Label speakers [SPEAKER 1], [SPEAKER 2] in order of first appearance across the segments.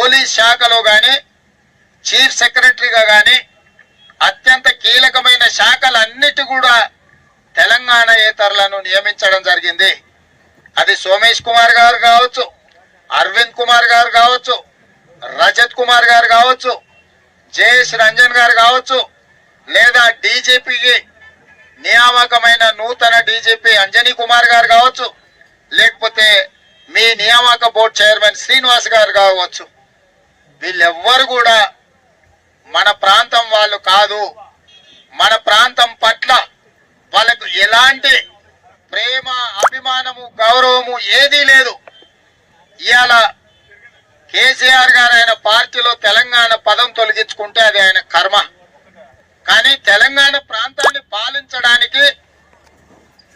[SPEAKER 1] Police శాఖలో కానీ chief సెక్రటరీగా కానీ అత్యంత కీలకమైన శాఖలన్నిటి కూడా తెలంగాణ ఏతరులను నియమించడం జరిగింది. అది సోమేష్ కుమార్ గారు కావచ్చు అరవింద్ కుమార్ గారు కావచ్చు రజత్ కుమార్ గారు కావచ్చు జయేష్ రంజన్ గారు కావచ్చు లేదా డీజీపీకి నియామకమైన నూతన డీజీపీ అంజనీ కుమార్ గారు కావచ్చు లేకపోతే మీ నియామక బోర్డు చైర్మన్ శ్రీనివాస్ గారు కావచ్చు. వీళ్ళెవ్వరు కూడా మన ప్రాంతం వాళ్ళు కాదు. మన ప్రాంతం పట్ల వాళ్ళకు ఎలాంటి ప్రేమ అభిమానము గౌరవము ఏదీ లేదు. ఇవాళ కేసీఆర్ గారు ఆయన పార్టీలో తెలంగాణ పదం తొలగించుకుంటే అది ఆయన కర్మ. కానీ తెలంగాణ ప్రాంతాన్ని పాలించడానికి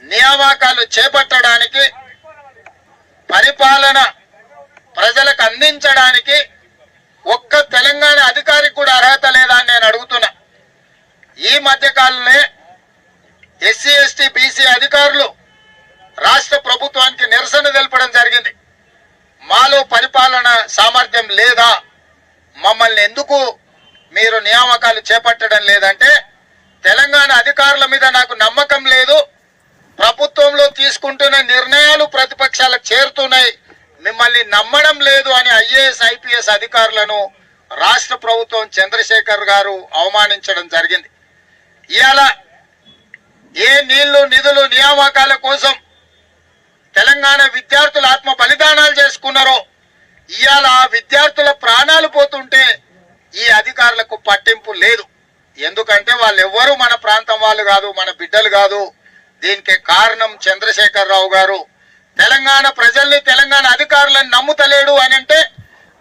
[SPEAKER 1] నియామకాలు చేపట్టడానికి పరిపాలన ప్రజలకు అందించడానికి ఒక్క తెలంగాణ అధికారికి కూడా అర్హత లేదా అని నేను అడుగుతున్నా. ఈ మధ్య కాలంలో ఎస్సీ ఎస్టీ బీసీ అధికారులు రాష్ట్ర ప్రభుత్వానికి నిరసన తెలపడం జరిగింది. మాలో పరిపాలన సామర్థ్యం లేదా? మమ్మల్ని ఎందుకు మీరు నియామకాలు చేపట్టడం లేదంటే తెలంగాణ అధికారుల మీద నాకు నమ్మకం లేదు. ప్రభుత్వంలో తీసుకుంటున్న నిర్ణయాలు ప్రతిపక్షాలకు చేరుతున్నాయి. మిమ్మల్ని నమ్మడం లేదు అని ఐఏఎస్ ఐపీఎస్ అధికారులను రాష్ట్ర ప్రభుత్వం చంద్రశేఖర్ గారు అవమానించడం జరిగింది. ఇవాళ ఏ నీళ్ళు నిధులు నియామకాల కోసం తెలంగాణ విద్యార్థులు ఆత్మ బలిదానాలు చేసుకున్నారో ఇవాళ ఆ విద్యార్థుల ప్రాణాలు పోతుంటే ఈ అధికారులకు పట్టింపు లేదు. ఎందుకంటే వాళ్ళు ఎవ్వరూ మన ప్రాంతం వాళ్ళు కాదు మన బిడ్డలు కాదు. దీనికి కారణం చంద్రశేఖర్ రావు గారు. తెలంగాణ ప్రజల్ని తెలంగాణ అధికారులను నమ్ముతలేడు అని అంటే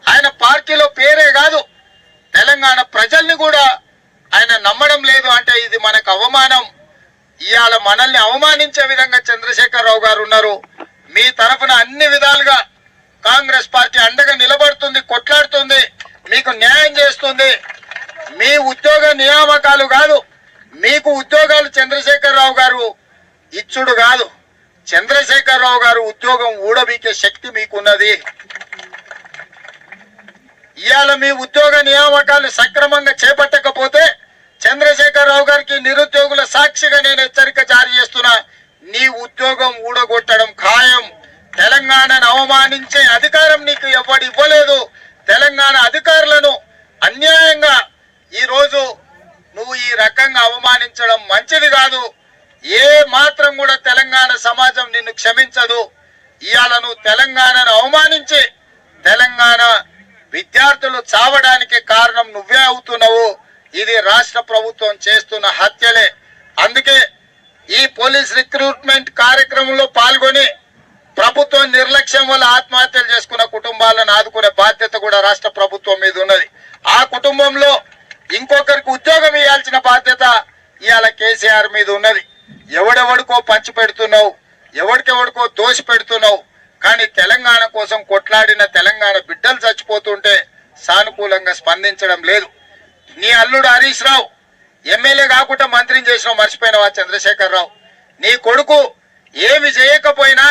[SPEAKER 1] ఆయన పార్టీలో పేరే కాదు. తెలంగాణ ప్రజల్ని కూడా ఆయన నమ్మడం లేదు అంటే ఇది మనకు అవమానం. ఇవాళ మనల్ని అవమానించే విధంగా చంద్రశేఖరరావు గారు ఉన్నారు. మీ తరఫున అన్ని విధాలుగా కాంగ్రెస్ పార్టీ అండగా నిలబడుతుంది కొట్లాడుతుంది మీకు న్యాయం చేస్తుంది. మీ ఉద్యోగ నియామకాలు కాదు మీకు ఉద్యోగాలు చంద్రశేఖర్ రావు గారు ఇచ్చుడు కాదు. చంద్రశేఖర్ రావు గారు ఉద్యోగం ఊడబీకే శక్తి మీకున్నది. ఇవాళ మీ ఉద్యోగ నియామకాలు సక్రమంగా చేపట్టకపోతే చంద్రశేఖర్ రావు గారికి నిరుద్యోగుల సాక్షిగా నేను హెచ్చరిక జారీ చేస్తున్నా. నీ ఉద్యోగం ఊడగొట్టడం ఖాయం. తెలంగాణను అవమానించే అధికారం నీకు ఎవడు ఇవ్వలేదు. తెలంగాణ అధికారులను అన్యాయంగా ఈరోజు నువ్వు ఈ రకంగా అవమానించడం మంచిది కాదు. ఏ మాత్రం కూడా తెలంగాణ సమాజం నిన్ను క్షమించదు. ఇవాళ నువ్వు తెలంగాణను అవమానించి తెలంగాణ విద్యార్థులు చావడానికి కారణం నువ్వే అవుతున్నావు. ఇది రాష్ట్ర ప్రభుత్వం చేస్తున్న హత్యలే. అందుకే ఈ పోలీస్ రిక్రూట్మెంట్ కార్యక్రమంలో పాల్గొని ప్రభుత్వం నిర్లక్ష్యం వల్ల ఆత్మహత్యలు చేసుకున్న కుటుంబాలను ఆదుకునే బాధ్యత కూడా రాష్ట్ర ప్రభుత్వం మీద ఉన్నది. ఆ కుటుంబంలో ఇంకొకరికి ఉద్యోగం ఇవ్వాల్సిన బాధ్యత ఇవాళ కేసీఆర్ మీద ఉన్నది. ఎవడెవడికో పంచి పెడుతున్నావు ఎవడికెవడికో దోషి పెడుతున్నావు కానీ తెలంగాణ కోసం కొట్లాడిన తెలంగాణ బిడ్డలు చచ్చిపోతుంటే సానుకూలంగా స్పందించడం లేదు. నీ అల్లుడు హరీష్ రావు ఎమ్మెల్యే కాకుండా మంత్రిని చేసినావు మర్చిపోయినవా చంద్రశేఖర్ రావు నీ కొడుకు ఏమి చేయకపోయినా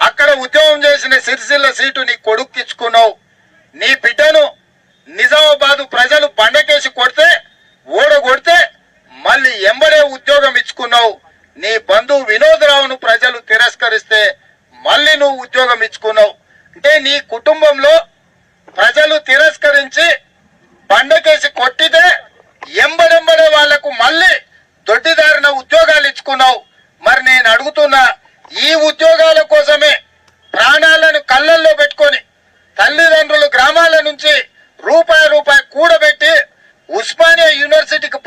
[SPEAKER 1] అక్కడ ఉద్యోగం చేసిన సిరిసిల్ల సీటు నీ కొడుకు ఇచ్చుకున్నావు నీ బిడ్డను నిజామాబాదు ప్రజలు పండకేసి కొడితే ఓడగొడితే కొడితే ఉద్యోగం ఇచ్చుకున్నావు. నీ బంధువు వినోదరావును ప్రజలు తిరస్కరిస్తే మళ్ళీ నువ్వు ఉద్యోగం ఇచ్చుకున్నావు. అంటే నీ కుటుంబంలో ప్రజలు తిరస్కరించి బండకేసి కొట్టితే ఎంబడెంబడే వాళ్ళకు మళ్ళీ దొడ్డిదారిన ఉద్యోగాలు ఇచ్చుకున్నావు. మరి నేను అడుగుతున్నా ఈ ఉద్యోగాల కోసమే ప్రాణాలను కళ్ళల్లో పెట్టుకొని తల్లిదండ్రులు గ్రామాల నుంచి రూపాయి రూపాయి కూడబెట్టి ఉస్మానియా యూనివర్సిటీకి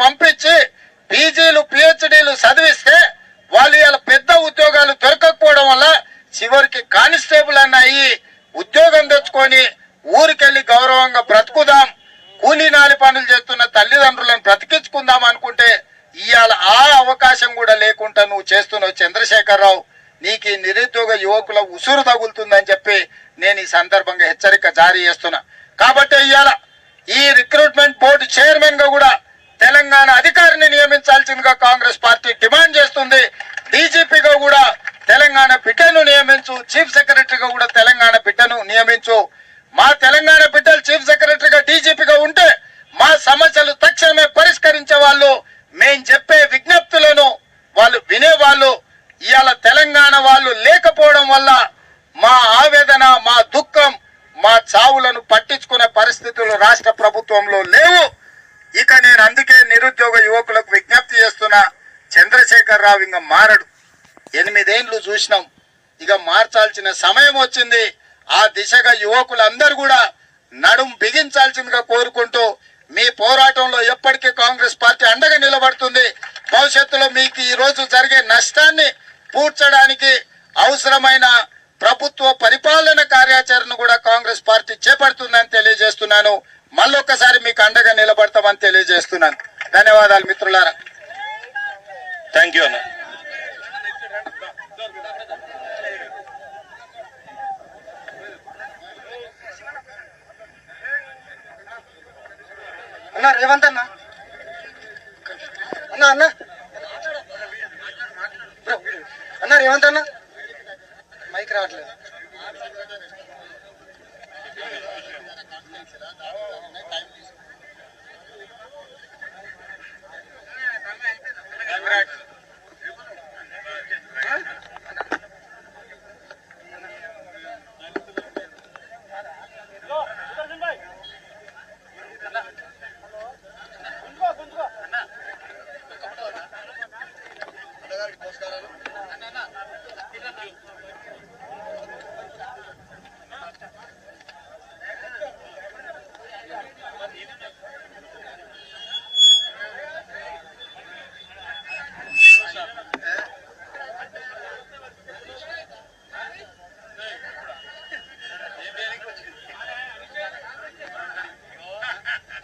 [SPEAKER 1] బ్రతికించుకుందాం అనుకుంటే ఇవాళ ఆ అవకాశం కూడా లేకుండా నువ్వు చేస్తున్నావు చంద్రశేఖరరావు. నీకు ఈ నిరుద్యోగ యువకుల ఉసురు తగులుతుందని చెప్పి నేను ఈ సందర్భంగా హెచ్చరిక జారీ చేస్తున్నా. కాబట్టి ఇవాళ ఈ రిక్రూట్మెంట్ బోర్డు చైర్మన్గా కూడా తెలంగాణ అధికారిని నియమించాల్సిందిగా కాంగ్రెస్ పార్టీ డిమాండ్ చేస్తుంది. డీజీపీగా కూడా తెలంగాణ బిడ్డను నియమించు చీఫ్ సెక్రటరీగా కూడా తెలంగాణ బిడ్డను నియమించు. మా తెలంగాణ బిడ్డలు చీఫ్ సెక్రటరీగా డీజీపీగా ఉంటే మా సమస్యలు తక్షణమే వాళ్ళు మేం చెప్పే విజ్ఞప్తులను వాళ్ళు వినేవాళ్ళు ఇవాళ తెలంగాణ వాళ్ళు లేకపోవడం వల్ల మా ఆవేదన మా దుఃఖం మా చావులను పట్టించుకునే పరిస్థితులు రాష్ట్ర ప్రభుత్వంలో లేవు. ఇక నేను అందుకే నిరుద్యోగ యువకులకు విజ్ఞప్తి చేస్తున్నా చంద్రశేఖర్ రావు ఇంకా మారడు. ఎనిమిదేండ్లు చూసినాం. ఇక మార్చాల్సిన సమయం వచ్చింది. ఆ దిశగా యువకులందరూ కూడా నడుం బిగించాల్సిందిగా కోరుకుంటూ ఎప్పటికీ కాంగ్రెస్ పార్టీ అండగా నిలబడుతుంది. భవిష్యత్తులో మీకు ఈ రోజు జరిగే నష్టాన్ని పూడ్చడానికి అవసరమైన ప్రభుత్వ పరిపాలన కార్యాచరణ కూడా కాంగ్రెస్ పార్టీ చేపడుతుందని తెలియజేస్తున్నాను. మళ్ళొక్కసారి మీకు అండగా నిలబడతామని తెలియజేస్తున్నాను. ధన్యవాదాలు మిత్రులారా.
[SPEAKER 2] థ్యాంక్ యూ అన్న.
[SPEAKER 1] అన్న రేవంత్ అన్న. అన్న అన్న. అన్న రేవంత్ అన్న. మైక్ రావట్లేదు. టైం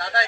[SPEAKER 1] ಟಾಟಾ ಈ